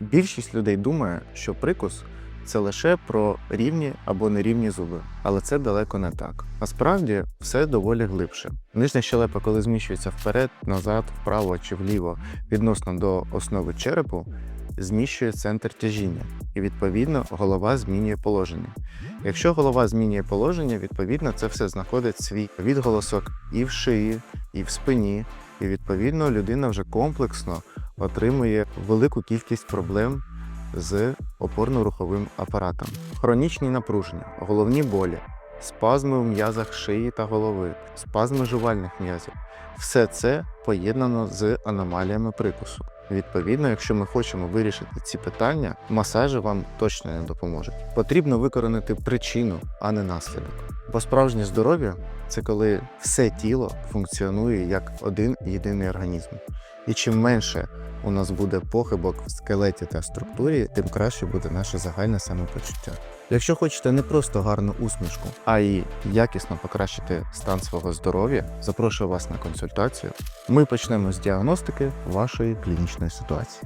Більшість людей думає, що прикус це лише про рівні або нерівні зуби, але це далеко не так. Насправді все доволі глибше. Нижня щелепа, коли зміщується вперед, назад, вправо чи вліво відносно до основи черепу, зміщує центр тяжіння, і відповідно голова змінює положення. Якщо голова змінює положення, відповідно це все знаходить свій відголосок і в шиї, і в спині, і відповідно людина вже комплексно отримує велику кількість проблем з опорно-руховим апаратом. Хронічні напруження, головні болі, спазми у м'язах шиї та голови, спазми жувальних м'язів. Все це поєднано з аномаліями прикусу. Відповідно, якщо ми хочемо вирішити ці питання, масажі вам точно не допоможуть. Потрібно викоренити причину, а не наслідок. Бо справжнє здоров'я це коли все тіло функціонує як один єдиний організм. І чим менше у нас буде похибок в скелеті та структурі, тим краще буде наше загальне самопочуття. Якщо хочете не просто гарну усмішку, а й якісно покращити стан свого здоров'я, запрошую вас на консультацію. Ми почнемо з діагностики вашої клінічної ситуації.